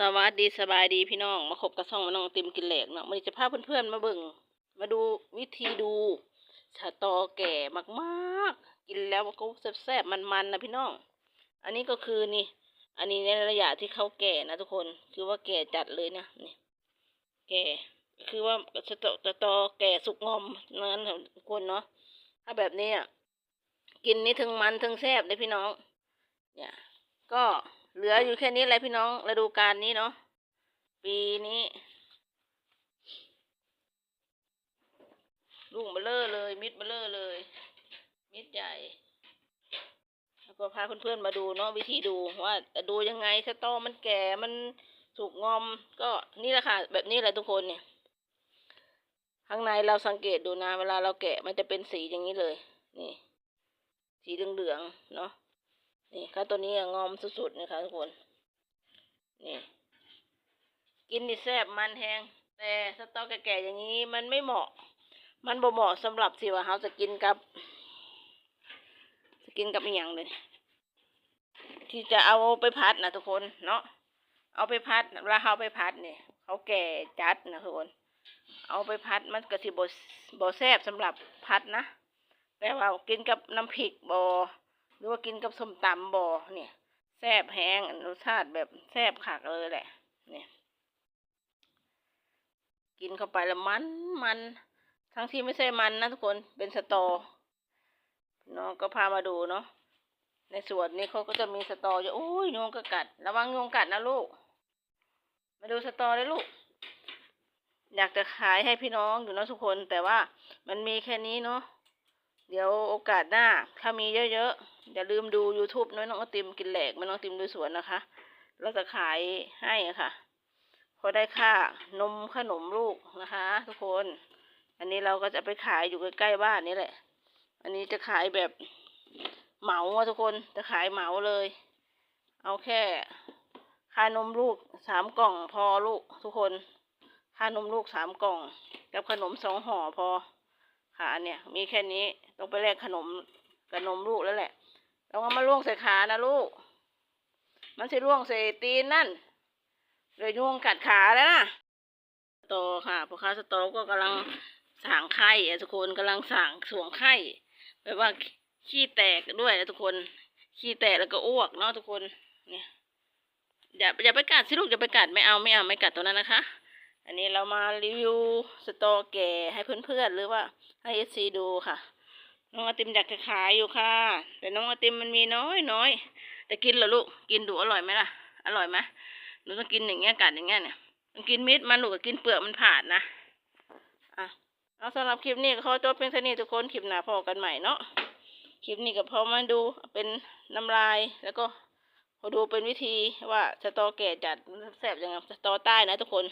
สวัสดีสบายดีพี่น้อง มาคบกับซ่องมาน้องติมกินเหล็กเนาะมันจะพาเพื่อนๆมาเบิ่งมาดูวิธีดูสะตอแก่มากๆ กินแล้วมันก็แซ่บๆมันๆนะพี่น้อง อันนี้ก็คือนี่ อันนี้ในระยะที่เขาแก่นะทุกคนคือว่าแก่จัดเลยนะนี่ แก่คือว่าสะตอสะตอแก่สุกงอมนั้นทุกคนเนาะถ้าแบบนี้อะกินนี่ถึงมันถึงแซ่บเลยพี่น้อง เนี่ย ก็ เหลืออยู่แค่นี้แหละพี่น้องฤดูกาลนี้เนาะปีนี้ลูกเบลเลอร์เลย มิดเบลเลอร์เลย มิดใหญ่ แล้วก็พาเพื่อนๆมาดูเนาะวิธีดูว่าจะดูยังไงสตอมันแก่มันสุกงอมก็นี่แหละค่ะ แบบนี้แหละทุกคนเนี่ย ข้างในเราสังเกตดูนะ เวลาเราแกะมันจะเป็นสีอย่างนี้เลย นี่ สีเหลืองๆเนาะ นี่ค่ะตัวนี้งอมสุดๆนะคะทุกคน นี่ กินนี่แซ่บมันแหงแต่สตอแก่ๆอย่างนี้มันไม่เหมาะ มันบ่เหมาะสำหรับสิว่าเราจะกินกับจะกินกับอหย่างเลย ที่จะเอาไปพัดนะทุกคนเนาะเอาไปพัดเวลาเขาไปพัดเนี่ยเขาแก่จัดนะทุกคน เอาไปพัดมันก็สิบ่บ่แซ่บสำหรับพัดนะแต่ว่ากินกับน้ำพริกบ่ รือว่ากินกับส้มตำบ่เนี่ยแซ่บแห้งรสชาติแบบแซ่บขักเลยแหละ เนี่ย กินเข้าไปแล้วมันมัน ทั้งที่ไม่ใช่มันนะทุกคนเป็นสตอน้องก็พามาดูเนาะในสวนนี้เขาก็จะมีสตออยู่โอ้ยยุงก็กัด ระวังยุงกัดนะลูก มาดูสตอเลยลูก อยากจะขายให้พี่น้องอยู่นะทุกคน แต่ว่ามันมีแค่นี้เนาะเดี๋ยวโอกาสหน้า ถ้ามีเยอะๆ อย่าลืมดู YouTube น้อยน้องติมกินแหลกมันน้องติมดูสวนนะคะ เราจะขายให้ค่ะ พอได้ค่านมขนมลูกนะคะ ทุกคน อันนี้เราก็จะไปขายอยู่ใกล้ๆบ้านนี่แหละ อันนี้จะขายแบบเหมาทุกคนจะขายเหมาเลย เอาแค่ค่านมลูกสามกล่องพอลูกทุกคน ค่านมลูกสามกล่อง กับขนมสองห่อพอขาเนี่ยมีแค่นี้ต้องไปแลกขนมกับนมลูกแล้วแหละ ต้องเอามาล่วงใส่ขานะลูก มันจะล่วงใส่ตีนนั่นเลยยวงกัดขาแล้วนะสตอค่ะพ่อค้าสตอก็กำลังสั่งไข่อะทุกคนกำลังสั่งสวงไข่แบบว่าขี้แตกด้วยนะทุกคน ขี้แตกแล้วก็อ้วกเนาะทุกคน เนี่ยอย่าอย่าไปกัดสิลูกอย่าไปกัดไม่เอาไม่เอาไม่กัดตัวนั้นนะคะ อันนี้เรามารีวิวสตอแก่ให้เพื่อนๆหรือว่าให้เอซีดูค่ะ น้องไอติมอยากจะขายอยู่ค่ะ แต่น้องไอติมมันมีน้อยน้อยแต่กินเหรอลูกกินดูอร่อยไหมล่ะ อร่อยไหมหนูต้องกินอย่างเงี้ยกัดอย่างเงี้ยเนี่ยต้องกินมิดมันลูกกับกินเปลือกมันผ่านนะอะเอาสำหรับคลิปนี้ก็ขอจบเพียงเท่านี้ทุกคนคลิปหน้าพอกันใหม่เนาะคลิปนี้ก็พอมาดูเป็นน้ำลายแล้วก็พอดูเป็นวิธีว่าสตอแก่จัดแซ่บยังไงสตอใต้นะทุกคน